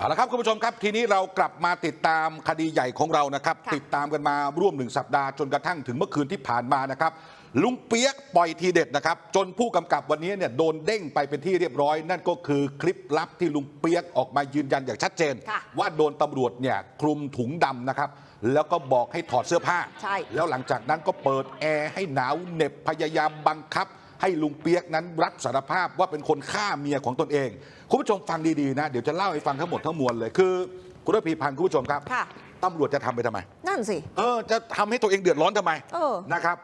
เอาละครับคุณผู้ชมครับ ทีนี้เรากลับมาติดตามคดีใหญ่ของเรานะครับค่ะติดตามกันมาร่วมหนึ่งสัปดาห์จนกระทั่งถึงเมื่อคืนที่ผ่านมานะครับลุงเปียกปล่อยทีเด็ดนะครับ จนผู้กำกับวันนี้เนี่ยโดนเด้งไปเป็นที่เรียบร้อย นั่นก็คือคลิปลับที่ลุงเปียกออกมายืนยันอย่างชัดเจนค่ะว่าโดนตำรวจเนี่ยคลุมถุงดำนะครับแล้วก็บอกให้ถอดเสื้อผ้าใช่แล้วหลังจากนั้นก็เปิดแอร์ให้หนาวเหน็บพยายามบังคับ ให้ลุงเปียกนั้นรับสารภาพว่าเป็นคนฆ่าเมียของตนเอง คุณผู้ชมฟังดีๆนะ เดี๋ยวจะเล่าให้ฟังทั้งหมดทั้งมวลเลยคือคุณระพีพันธ์คุณผู้ชมครับค่ะตำรวจจะทำไปทำไม นั่นสิ เออ จะทำให้ตัวเองเดือดร้อนทำไมเออนะครับ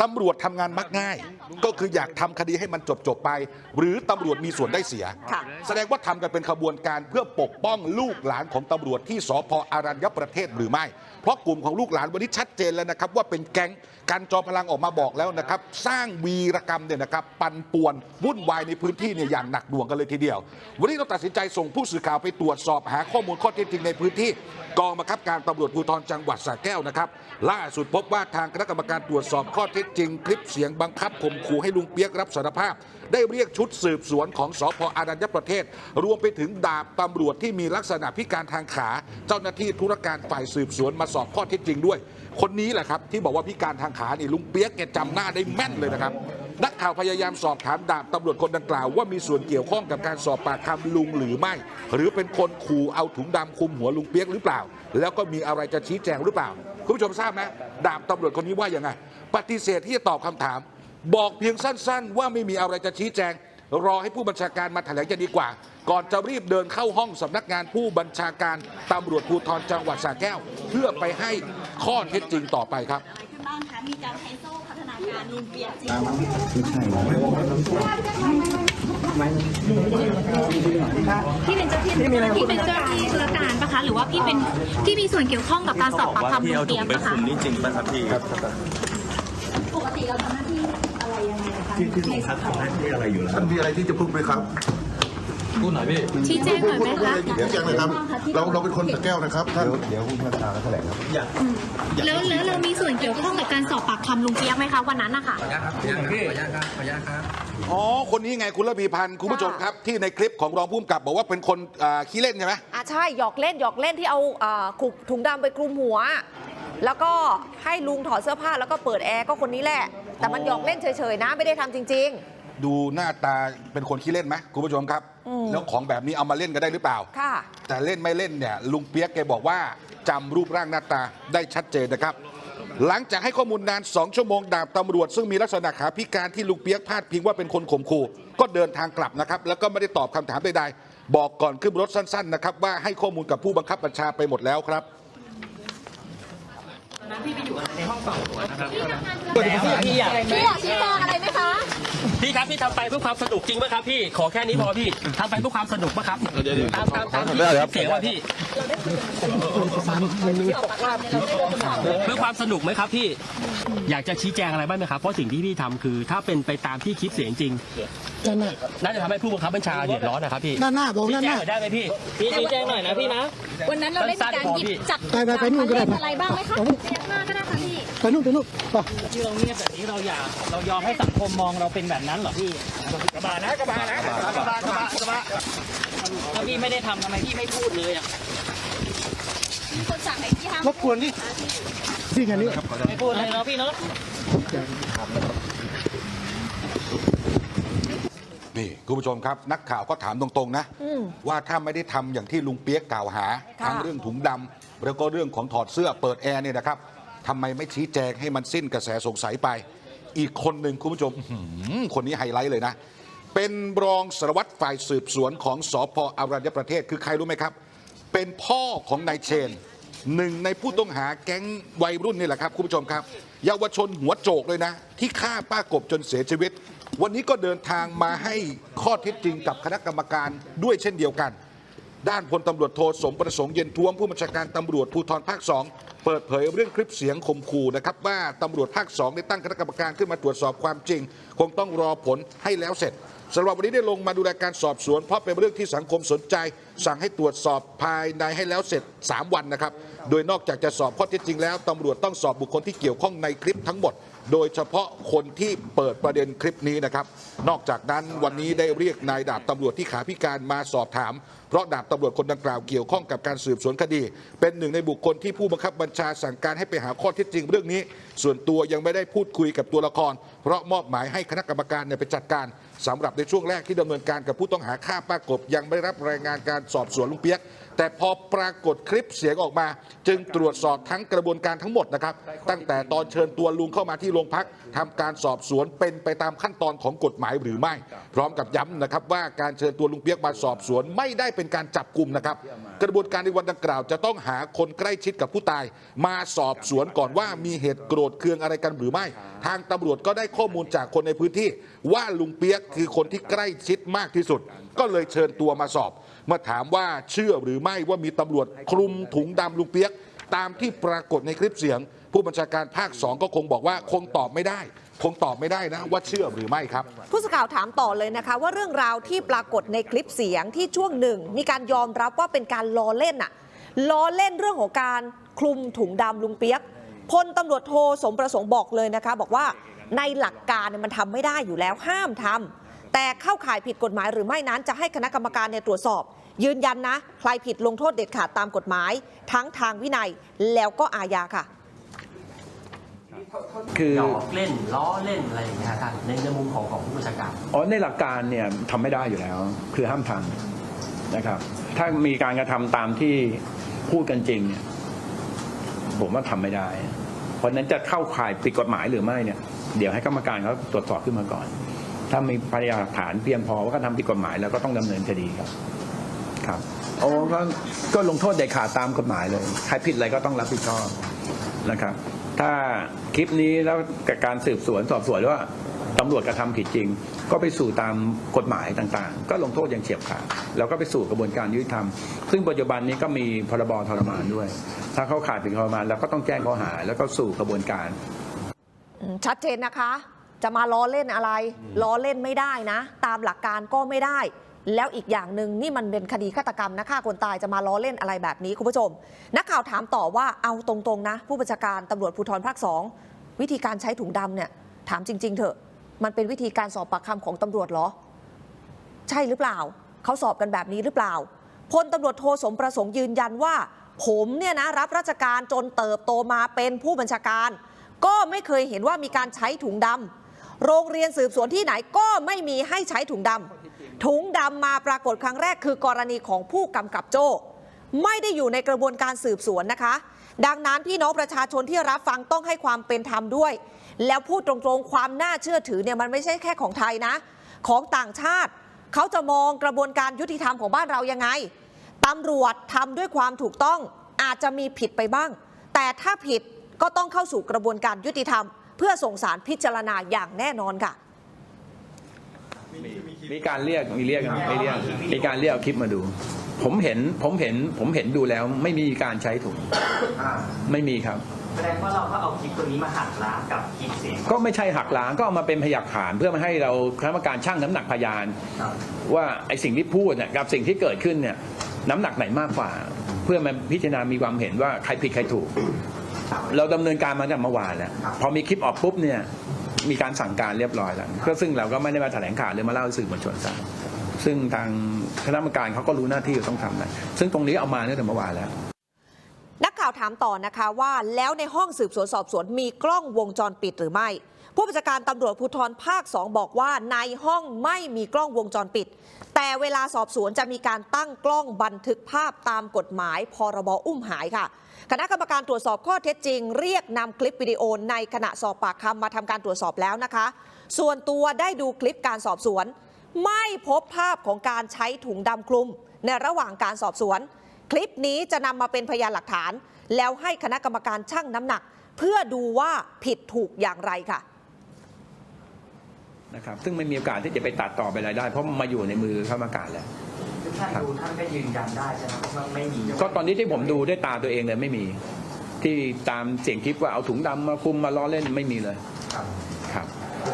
ตำรวจทำงานมักง่าย ก็คืออยากทำคดีให้มันจบจบๆไป หรือตำรวจมีส่วนได้เสียค่ะแสดงว่าทำกันเป็นขบวนการเพื่อปกป้องลูกหลานของตำรวจที่สพอารัญญประเทศหรือไม่ เพราะกลุ่มของลูกหลานวันนี้ชัดเจนแล้วนะครับ ว่าเป็นแก๊งการจอมพลังออกมาบอกแล้วนะครับ สร้างวีรกรรมเนี่ยนะครับปั่นป่วนวุ่นวายในพื้นที่เนี่ยอย่างหนักหน่วงกันเลยทีเดียว วันนี้เราตัดสินใจส่งผู้สื่อข่าวไปตรวจสอบหาข้อมูลข้อเท็จจริงในพื้นที่กองบังคับการตำรวจภูธรจังหวัดสระแก้วนะครับล่าสุดพบว่าทางคณะกรรมการตรวจสอบข้อเท็จจริงคลิปเสียงบังคับข่มขู่ให้ลุงเปียกรับสารภาพ ได้เรียกชุดสืบสวนของสพอารัญญประเทศ รวมไปถึงดาบตำรวจที่มีลักษณะพิการทางขา เจ้าหน้าที่ธุรการฝ่ายสืบสวนมาสอบข้อเท็จจริงด้วย คนนี้แหละครับที่บอกว่าพิการทางขานี่ลุงเปียกแกจำหน้าได้แม่นเลยนะครับนักข่าวพยายามสอบถามดาบตำรวจคนดังกล่าวว่ามีส่วนเกี่ยวข้องกับการสอบปากคำลุงหรือไม่ หรือเป็นคนขู่เอาถุงดำคลุมหัวลุงเปียกหรือเปล่า แล้วก็มีอะไรจะชี้แจงหรือเปล่า คุณผู้ชมทราบไหมดาบตำรวจคนนี้ว่ายังไง ปฏิเสธที่จะตอบคำถาม บอกเพียงสั้น ๆ ว่าไม่มีอะไรจะชี้แจง รอให้ผู้บัญชาการมาแถลงจะดีกว่า ก่อนจะรีบเดินเข้าห้องสำนักงานผู้บัญชาการตำรวจภูธรจังหวัดสระแก้ว เพื่อไปให้ข้อเท็จจริงต่อไปครับขึ้นบ้างคะมีการใช้โซ่พัฒนาการลุงเปียกจริงพี่เป็นเจ้าที่พี่เป็นเจ้าที่ธุรการปะคะ หรือว่าพี่เป็นพี่มีส่วนเกี่ยวข้องกับการสอบปากคำลุงเปียกปะคะนี่จริงป่ะครับพี่ปก ติเราทำหน้าที่อะไรยังไงคะที่ที่โรงพักทำหน้าที่อะไรอยู่แล้วท่านมีอะไรที่จะพูดไหมครับพูดหน่อยพี่ ชี้แจงหน่อยไหมคะเดี๋ยวแจ้งเลยครับ เราเราเป็นคนตะแก้วนะครับท่านอยากแล้วแล้วเรามีส่วนเกี่ยวข้องกับการสอบปากคำลุงเปียกไหมคะวันนั้นนะคะอ๋อ คนนี้ไงคุณระพีพันธ์คุณผู้ชมครับ ที่ในคลิปของรองผู้กำกับบอกว่าเป็นคนอ่าขี้เล่นใช่ไหม อะใช่ หยอกเล่นหยอกเล่นที่เอาอ่าขุกถุงดำไปคลุมหัว แล้วก็ให้ลุงถอดเสื้อผ้าแล้วก็เปิดแอร์ก็คนนี้แหละ แต่มันหยอกเล่นเฉยๆนะไม่ได้ทำจริง ดูหน้าตาเป็นคนขี้เล่นไหมคุณผู้ชมครับ อืม แล้วของแบบนี้เอามาเล่นกันได้หรือเปล่า ๆ ค่ะ แต่เล่นไม่เล่นเนี่ยลุงเปียกแกบอกว่าจำรูปร่างหน้าตาได้ชัดเจนนะครับ หลังจากให้ข้อมูลนาน 2 ชั่วโมงดาบตำรวจ ซึ่งมีลักษณะขาพิการที่ลุงเปียกพาดพิงว่าเป็นคนข่มขู่ก็เดินทางกลับนะครับ แล้วก็ไม่ได้ตอบคำถามใดๆบอกก่อนขึ้นรถสั้นๆนะครับว่าให้ข้อมูลกับผู้บังคับบัญชาไปหมดแล้วครับ พี่อยากพี่อยากชี้แจงอะไรไหมคะพี่ครับพี่ทำไปเพื่อความสนุกจริงป่ะครับพี่ขอแค่นี้พอพี่ทำไปเพื่อความสนุกป่ะครับตามตามตามเสียงว่าพี่เพื่อความสนุกไหมครับพี่อยากจะชี้แจงอะไรบ้างไหมครับเพราะสิ่งที่พี่ทำคือ ถ้าเป็นไปตามที่คลิปเสียงจริงน่าจะทำให้ผู้บังคับบัญชาเดือดร้อนนะครับพี่ด้านหน้าบอกชี้ด้านหน้าได้ไหมพี่พี่ชี้แจงหน่อยนะพี่นะวันนั้นเราได้มีการหยิบจับไปไปไปนู่นก็ได้อะไรบ้างไหมคะพยักหน้าก็ได้ค่ะพี่ ไปนู่นไปนู่นไปที่เราเงียบแบบนี้เราอยากเรายอมให้สังคมมองเราเป็นแบบนั้นเหรอพี่กระบานะกระบานะกระบากระบากระบากระบาถ้าพี่ไม่ได้ทำทำไมพี่ไม่พูดเลยอะมีคนสั่งให้พี่ทำรบกวนนี่ที่งานนี้ไม่พูดเลยเนาะพี่เนาะนี่คุณผู้ชมครับ นักข่าวก็ถามตรงๆ นะอืมว่าถ้าไม่ได้ทำอย่างที่ลุงเปียกกล่าวหาค่ะทั้งเรื่องถุงดำแล้วก็เรื่องของถอดเสื้อเปิดแอร์เนี่ยนะครับ ทำไมไม่ชี้แจงให้มันสิ้นกระแสสงสัยไป อีกคนหนึ่งคุณผู้ชมอื้อหือคนนี้ไฮไลท์เลยนะ เป็นรองสารวัตรฝ่ายสืบสวนของสพอารัญญประเทศคือใครรู้ไหมครับ เป็นพ่อของนายเชนหนึ่งในผู้ต้องหาแก๊งวัยรุ่นนี่แหละครับคุณผู้ชมครับ เยาวชนหัวโจกเลยนะ ที่ฆ่าป้ากบจนเสียชีวิต วันนี้ก็เดินทางมาให้ข้อเท็จจริงกับคณะกรรมการด้วยเช่นเดียวกัน ด้านพลตำรวจโทสมประสงค์เย็นท้วมผู้บัญชาการตำรวจภูธรภาคสองเปิดเผยเรื่องคลิปเสียงข่มขู่นะครับว่าตำรวจภาคสองได้ตั้งคณะกรรมการขึ้นมาตรวจสอบความจริง คงต้องรอผลให้แล้วเสร็จสำหรับวันนี้ได้ลงมาดูแลการสอบสวน เพราะเป็นเรื่องที่สังคมสนใจ สั่งให้ตรวจสอบภายในให้แล้วเสร็จ 3 วันนะครับ โดยนอกจากจะสอบข้อเท็จจริงแล้วตำรวจต้องสอบบุคคลที่เกี่ยวข้องในคลิปทั้งหมด โดยเฉพาะคนที่เปิดประเด็นคลิปนี้นะครับ นอกจากนั้นวันนี้ได้เรียกนายดาบตำรวจที่ขาพิการมาสอบถาม เพราะดาบตำรวจคนดังกล่าวเกี่ยวข้องกับการสืบสวนคดี เป็นหนึ่งในบุคคลที่ผู้บังคับบัญชาสั่งการให้ไปหาข้อเท็จจริงเรื่องนี้ ส่วนตัวยังไม่ได้พูดคุยกับตัวละคร เพราะมอบหมายให้คณะกรรมการเนี่ยไปจัดการ สำหรับในช่วงแรกที่ดำเนินการกับผู้ต้องหาฆ่าป้ากบ ยังไม่ได้รับรายงานการสอบสวนลุงเปียก แต่พอปรากฏคลิปเสียงออกมา จึงตรวจสอบทั้งกระบวนการทั้งหมดนะครับ ตั้งแต่ตอนเชิญตัวลุงเข้ามาที่โรงพักทำการสอบสวนเป็นไปตามขั้นตอนของกฎหมายหรือไม่ พร้อมกับย้ำนะครับว่าการเชิญตัวลุงเปียกมาสอบสวนไม่ได้เป็นการจับกลุ่มนะครับ กระบวนการในวันดังกล่าว จะต้องหาคนใกล้ชิดกับผู้ตาย มาสอบสวนก่อนว่ามีเหตุโกรธเคืองอะไรกันหรือไม่ ทางตำรวจก็ได้ข้อมูลจากคนในพื้นที่ ว่าลุงเปียกคือคนที่ใกล้ชิดมากที่สุด ก็เลยเชิญตัวมาสอบ เมื่อถามว่าเชื่อหรือไม่ว่ามีตำรวจคลุมถุงดำลุงเปียก ตามที่ปรากฏในคลิปเสียง ผู้บัญชาการภาคสองก็คงบอกว่าคงตอบไม่ได้ คงตอบไม่ได้นะว่าเชื่อหรือไม่ครับ ผู้สื่อข่าวถามต่อเลยนะคะ ว่าเรื่องราวที่ปรากฏในคลิปเสียงที่ช่วงหนึ่ง มีการยอมรับว่าเป็นการล้อเล่นอะล้อเล่นเรื่องของการคลุมถุงดำลุงเปียกพลตำรวจโทสมประสงค์บอกเลยนะคะ บอกว่าในหลักการมันทำไม่ได้อยู่แล้วห้ามทำแต่เข้าข่ายผิดกฎหมายหรือไม่นั้นจะให้คณะกรรมการเนี่ยตรวจสอบ ยืนยันนะ ใครผิดลงโทษเด็ดขาดตามกฎหมาย ทั้งทางวินัยแล้วก็อาญาค่ะ คือหยอกเล่นล้อเล่นอะไรอย่างเงี้ยครับท่านในในมุมของของผู้บัญชาการ อ๋อในหลักการเนี่ยทำไม่ได้อยู่แล้ว คือห้ามทำนะครับ ถ้ามีการกระทำตามที่พูดกันจริงเนี่ยผมว่าทำไม่ได้ เพราะฉะนั้นจะเข้าข่ายผิดกฎหมายหรือไม่เนี่ย เดี๋ยวให้กรรมการเขาตรวจสอบขึ้นมาก่อน ถ้ามีพยานหลักฐานเพียงพอว่าเขาทำผิดกฎหมายแล้วก็ต้องดำเนินคดีครับ ครับโอ้ก็ก็ลงโทษเด็ดขาดตามกฎหมายเลย ใครผิดอะไรก็ต้องรับผิดชอบนะครับ ถ้าคลิปนี้แล้วกับการสืบสวนสอบสวนว่าตำรวจกระทำผิดจริง ก็ไปสู่ตามกฎหมายต่างๆ ก็ลงโทษอย่างเฉียบขาดแล้วก็ไปสู่กระบวนการยุติธรรม ซึ่งปัจจุบันนี้ก็มีพรบทรมานด้วย ถ้าเขาขายผิดทรมานเราก็ต้องแจ้งข้อหาแล้วก็สู่กระบวนการ อืมชัดเจนนะคะ จะมาล้อเล่นอะไร ล้อเล่นไม่ได้นะ ตามหลักการก็ไม่ได้ แล้วอีกอย่างหนึ่งนี่มันเป็นคดีฆาตกรรมนะฆ่าคนตายจะมาล้อเล่นอะไรแบบนี้คุณผู้ชม นักข่าวถามต่อว่าเอาตรงๆนะ ผู้บัญชาการตำรวจภูธรภาคสองวิธีการใช้ถุงดำเนี่ยถามจริง ๆ เถอะ มันเป็นวิธีการสอบปากคำของตำรวจเหรอ ใช่หรือเปล่า เขาสอบกันแบบนี้หรือเปล่าพลตำรวจโทสมประสงค์ยืนยันว่า ผมเนี่ยนะรับราชการจนเติบโตมาเป็นผู้บัญชาการ ก็ไม่เคยเห็นว่ามีการใช้ถุงดำโรงเรียนสืบสวนที่ไหนก็ไม่มีให้ใช้ถุงดำ ถุงดำมาปรากฏครั้งแรกคือกรณีของผู้กำกับโจ้ ไม่ได้อยู่ในกระบวนการสืบสวนนะคะ ดังนั้นพี่น้องประชาชนที่รับฟังต้องให้ความเป็นธรรมด้วย แล้วพูดตรงๆความน่าเชื่อถือเนี่ยมันไม่ใช่แค่ของไทยนะ ของต่างชาติเขาจะมองกระบวนการยุติธรรมของบ้านเรายังไงตำรวจทำด้วยความถูกต้องอาจจะมีผิดไปบ้าง แต่ถ้าผิดก็ต้องเข้าสู่กระบวนการยุติธรรม เพื่อส่งสารพิจารณาอย่างแน่นอนค่ะ มีการเรียกมีเรียกไม่เรียกมีการเรียกเอาคลิปมาดู ผมเห็นผมเห็นผมเห็นดูแล้วไม่มีการใช้ถุงไม่มีครับ แสดงว่าเราก็เอาคลิปตัวนี้มาหักล้างกับคลิปเสียงก็ไม่ใช่หักล้างก็เอามาเป็นพยานฐาน เพื่อมาให้เราคณะกรรมการช่างน้ำหนักพยาน ว่าไอ้สิ่งที่พูดเนี่ยกับสิ่งที่เกิดขึ้นเนี่ย น้ำหนักไหนมากกว่า เพื่อมาพิจารณามีความเห็นว่าใครผิดใครถูก เราดำเนินการมาตั้งแต่เมื่อวานแล้วพอมีคลิปออกปุ๊บเนี่ย มีการสั่งการเรียบร้อยแล้วก็ซึ่งเราก็ไม่ได้มาแถลงข่าวหรือมาเล่าสื่อมวลชนทราบซึ่งทางคณะกรรมการเขาก็รู้หน้าที่ต้องทำนะซึ่งตรงนี้เอามาตั้งแต่เมื่อวานแล้ว นักข่าวถามต่อนะคะว่าแล้วในห้องสืบสวนสอบสวนมีกล้องวงจรปิดหรือไม่ ผู้บัญชาการตำรวจภูธรภาค 2 บอกว่าในห้องไม่มีกล้องวงจรปิด แต่เวลาสอบสวนจะมีการตั้งกล้องบันทึกภาพตามกฎหมายพรบอุ้มหายค่ะ คณะกรรมการตรวจสอบข้อเท็จจริง เรียกนำคลิปวิดีโอในขณะสอบปากคำมาทำการตรวจสอบแล้วนะคะ ส่วนตัวได้ดูคลิปการสอบสวน ไม่พบภาพของการใช้ถุงดำคลุม ในระหว่างการสอบสวน คลิปนี้จะนำมาเป็นพยานหลักฐาน แล้วให้คณะกรรมการชั่งน้ำหนัก เพื่อดูว่าผิดถูกอย่างไรค่ะนะครับซึ่งไม่มีโอกาสที่จะไปตัดต่อไปอะไรได้ เพราะมาอยู่ในมือข้ามการแล้ว ท่านดูท่านก็ยืนยันได้ใช่ไหมว่าไม่มีก็ตอนนี้ที่ผมดูด้วยตาตัวเองเลยไม่มี ที่ตามเสียงคลิปว่าเอาถุงดำมาคลุมมาล้อเล่นไม่มีเลยครับครับ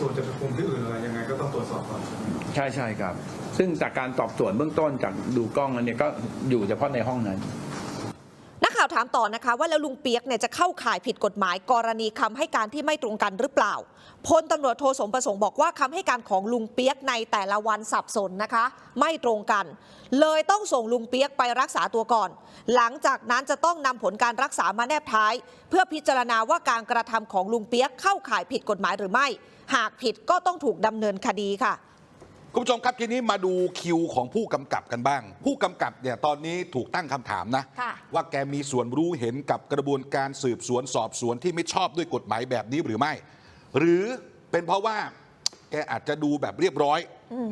ส่วนจะไปคุมที่อื่นอะไรยังไงก็ต้องตรวจสอบก่อนใช่ใช่ครับ ซึ่งจากการสอบสวนเบื้องต้นจากดูกล้องนั้นเนี่ยก็อยู่เฉพาะในห้องนั้นนักข่าว ถามต่อนะคะ ว่าแล้วลุงเปียกเนี่ยจะเข้าข่ายผิดกฎหมาย กรณีคำให้การที่ไม่ตรงกันหรือเปล่าพลตำรวจโทสมประสงค์บอกว่าคำให้การของลุงเปียกในแต่ละวันสับสนนะคะ ไม่ตรงกัน เลยต้องส่งลุงเปียกไปรักษาตัวก่อน หลังจากนั้นจะต้องนำผลการรักษามาแนบท้าย เพื่อพิจารณาว่าการกระทำของลุงเปียกเข้าข่ายผิดกฎหมายหรือไม่ หากผิดก็ต้องถูกดำเนินคดีค่ะ คุณผู้ชมครับทีนี้มาดูคิวของผู้กำกับกันบ้าง ผู้กำกับเนี่ยตอนนี้ถูกตั้งคำถามนะค่ะว่าแกมีส่วนรู้เห็นกับกระบวนการสืบสวนสอบสวนที่ไม่ชอบด้วยกฎหมายแบบนี้หรือไม่ หรือเป็นเพราะว่าแกอาจจะดูแบบเรียบร้อย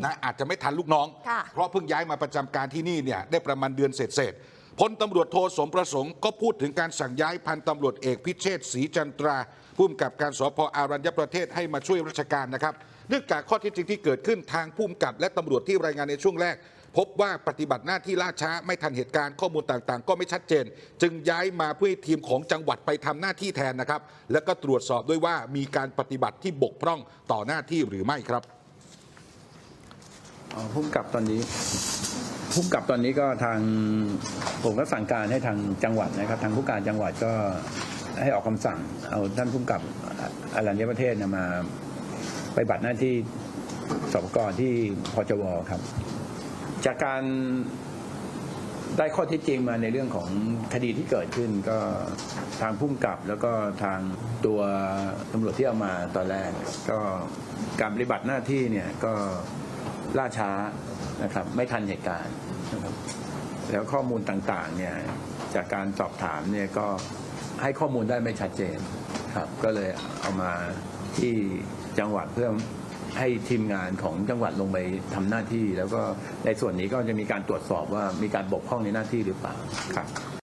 นะอาจจะไม่ทันลูกน้องค่ะเพราะเพิ่งย้ายมาประจำการที่นี่เนี่ยได้ประมาณเดือนเศษๆพลตำรวจโทสมประสงค์ก็พูดถึงการสั่งย้ายพันตำรวจเอกพิเชษศรีจันตราผู้กำกับการสพอารัญญประเทศให้มาช่วยราชการนะครับ เนื่องจากข้อเที่จริงที่เกิดขึ้นทางผู้กำกับ และตำรวจที่รายงานในช่วงแรก พบว่าปฏิบัติหน้าที่ล่าช้าไม่ทันเหตุการณ์ข้อมูลต่างๆ ก็ไม่ชัดเจน จึงย้ายมาเพื่อให้ทีมของจังหวัดไปทำหน้าที่แทนนะครับ แล้วก็ตรวจสอบด้วยว่ามีการปฏิบัติที่บกพร่องต่อหน้าที่หรือไม่ครับอ๋อพุ่มกับตอนนี้พุ่มกับตอนนี้ก็ทางผมก็สั่งการให้ทางจังหวัดนะครับ ทางผู้การจังหวัดก็ให้ออกคำสั่ง เอาท่านพุ่มกับอารัญญประเทศมา ไปบัติหน้าที่สบกที่พจวครับ จากการได้ข้อเท็จจริงมาในเรื่องของคดีที่เกิดขึ้นก็ทางพุ่มกับแล้วก็ทางตัวตำรวจที่เอามาตอนแรก ก็การปฏิบัติหน้าที่เนี่ยก็ล่าช้านะครับ ไม่ทันเหตุการณ์นะครับแล้วข้อมูลต่างๆเนี่ยจากการสอบถามเนี่ยก็ให้ข้อมูลได้ไม่ชัดเจนครับ ก็เลยเอามา ที่จังหวัดเพื่อให้ทีมงานของจังหวัดลงไปทำหน้าที่ แล้วก็ในส่วนนี้ก็จะมีการตรวจสอบว่ามีการบกพร่องในหน้าที่หรือเปล่าครับ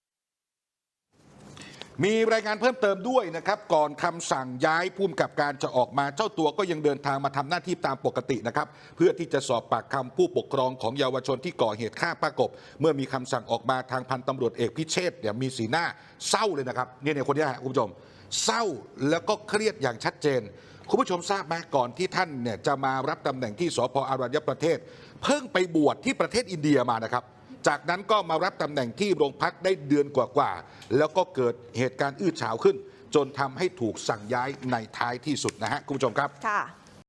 มีรายงานเพิ่มเติมด้วยนะครับก่อนคำสั่งย้ายภูมิกับการจะออกมาเจ้าตัวก็ยังเดินทางมาทำหน้าที่ตามปกตินะครับเพื่อที่จะสอบปากคำผู้ปกครองของเยาวชนที่ก่อเหตุฆ่าป้ากบ เมื่อมีคำสั่งออกมาทางพันตำรวจเอกพิเชษเนี่ยมีสีหน้าเศร้าเลยนะครับเนี่ยเนี่ยคนนี้ฮะคุณผู้ชมเศร้าแล้วก็เครียดอย่างชัดเจน คุณผู้ชมทราบไหมก่อนที่ท่านเนี่ยจะมารับตำแหน่งที่สพอารัญญประเทศ เพิ่งไปบวชที่ประเทศอินเดียมานะครับ จากนั้นก็มารับตำแหน่งที่โรงพักได้เดือนกว่าๆแล้วก็เกิดเหตุการณ์อื้อฉาวขึ้น จนทำให้ถูกสั่งย้ายในท้ายที่สุดนะฮะคุณผู้ชมครับค่ะ